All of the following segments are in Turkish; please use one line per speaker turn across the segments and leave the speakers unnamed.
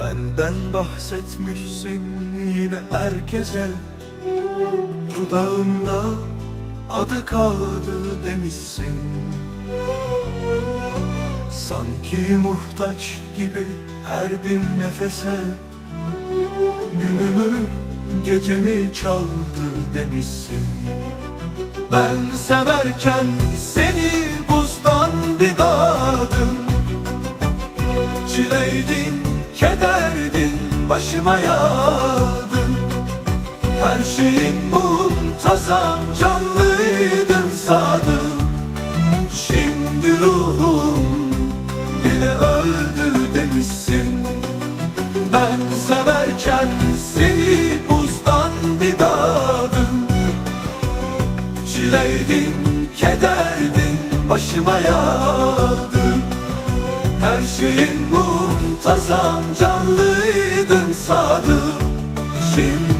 Benden bahsetmişsin yine herkese. Dudağında adı kaldı demişsin. Sanki muhtaç gibi her bir nefese. Günümü gecemi çaldı demişsin. Ben severken seni buzdan bir dağdım Çileydin, kederdin, başıma yağdın. Her şeyin muntazam, canlıydın sadım. Şimdi ruhum bile öldü demişsin. Ben severken seni buzdan bir dağdım Çileydin, kederdin, başıma yağdın her şeyin muntazam canlıydın sadım Şimdi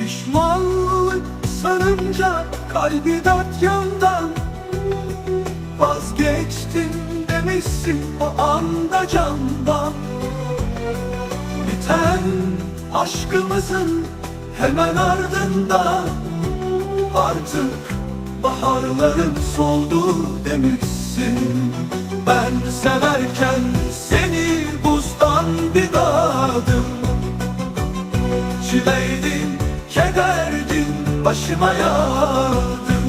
Pişmanlık sarınca kalbi dört yandan Vazgeçtim demişsin o anda candan. Biten aşkımızın hemen ardında Artık baharların soldu demişsin. Ben severken Çileydin, kederdin, başıma yağdın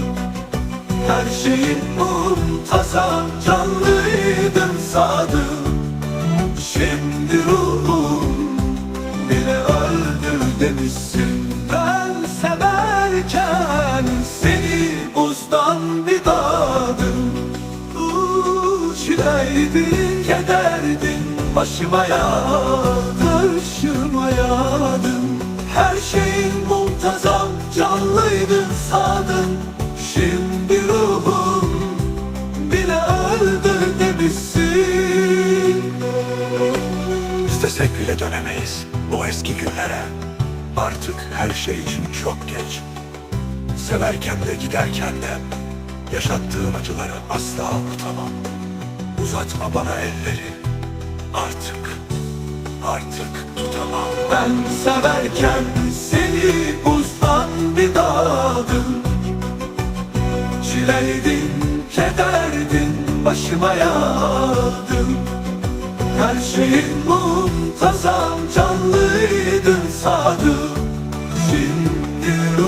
Her şeyin muntazam, canlıydın sadım Şimdi ruhum bile öldü demişsin. Ben severken seni dağdım Uuu, Çileydin, kederdin, başıma yağdın
İstesek bile dönemeyiz o eski günlere. Artık her şey için çok geç. Severken de giderken de yaşattığım acıları asla unutamam. Uzatma bana elleri. Artık, artık tutamam.
Ben severken seni buzdan bir dağdım Çileydin, kederdin, başıma yağdın Her şeyin muntazam, canlıydın sadım Şimdi